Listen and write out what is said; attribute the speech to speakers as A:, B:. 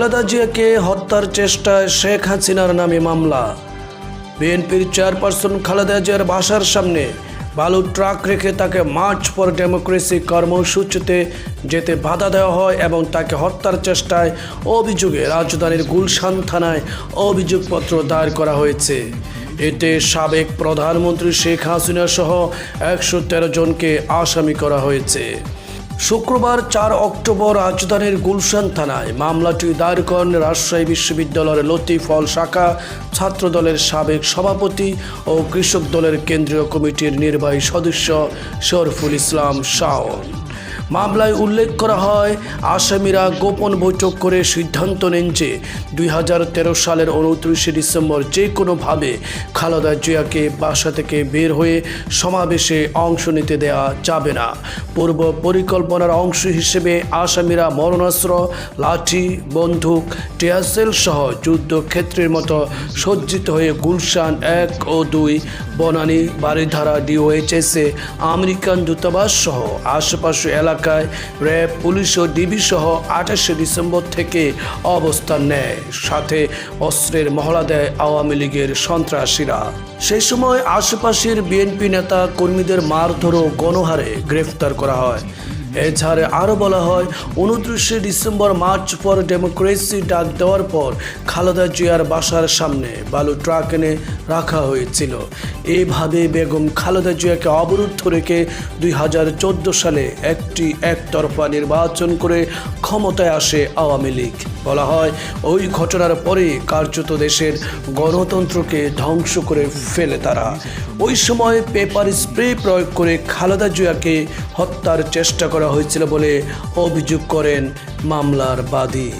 A: খালেদা জিয়াকে হত্যার চেষ্টায় শেখ হাসিনার নামে মামলা। বিএনপির চেয়ারপারসন খালেদা জিয়ার বাসার সামনে বালু ট্রাক রেখে তাকে মার্চ ফর ডেমোক্রেসি কর্মসূচিতে যেতে বাধা দেওয়া হয় এবং তাকে হত্যার চেষ্টায় অভিযোগে রাজধানীর গুলশান থানায় অভিযোগপত্র দায়ের করা হয়েছে। এতে সাবেক প্রধানমন্ত্রী শেখ হাসিনা সহ একশো তেরো জনকে আসামি করা হয়েছে। শুক্রবার চার অক্টোবর রাজধানীর গুলশান থানায় মামলাটি দায়ের করেন রাজশাহী বিশ্ববিদ্যালয়ের লতিফল শাখা ছাত্রদলের সাবেক সভাপতি ও কৃষক দলের কেন্দ্রীয় কমিটির নির্বাহী সদস্য শরফুল ইসলাম শাওন মামলায় উল্লেখ করা হয়, আসামিরা গোপন বৈঠক করে সিদ্ধান্ত নেন যে দুই হাজার তেরো সালের উনত্রিশে ডিসেম্বর যে কোনোভাবে খালেদা জিয়াকে বাসা থেকে বের হয়ে সমাবেশে অংশ নিতে দেওয়া যাবে না। পূর্ব পরিকল্পনার অংশ হিসেবে আসামিরা মরণাস্ত্র, লাঠি, বন্দুক টিয়াসেল সহ যুদ্ধক্ষেত্রের মতো সজ্জিত হয়ে গুলশান এক ও দুই, বনানী বাড়িধারা ডিওএইচএসে আমেরিকান দূতাবাস সহ আশেপাশে এলাকায় র্যাব, পুলিশ ও ডিবি সহ আঠাশে ডিসেম্বর থেকে অবস্থান নেয়। সাথে অস্ত্রের মহড়া দেয় আওয়ামী লীগের সন্ত্রাসীরা। সেই সময় আশেপাশের বিএনপি নেতা কর্মীদের মারধর ও গণহারে গ্রেফতার করা হয়। এছাড়া আরও বলা হয়, উনত্রিশে ডিসেম্বর মার্চ পর ডেমোক্রেসি ডাক দেওয়ার পর খালেদা জিয়ার বাসার সামনে বালু ট্রাক এনে রাখা হয়েছিল। এইভাবে বেগম খালেদা জিয়াকে অবরুদ্ধ রেখে দুই হাজার চোদ্দ সালে একটি একতরফা নির্বাচন করে ক্ষমতায় আসে আওয়ামী লীগ। বলা হয়, ওই ঘটনার পরে কার্যত দেশের গণতন্ত্রকে ধ্বংস করে ফেলে তারা। ওই সময় পেপার স্প্রে প্রয়োগ করে খালেদা জিয়াকে হত্যার চেষ্টা করা হয়েছিল বলে অভিযোগ করেন মামলার বাদী।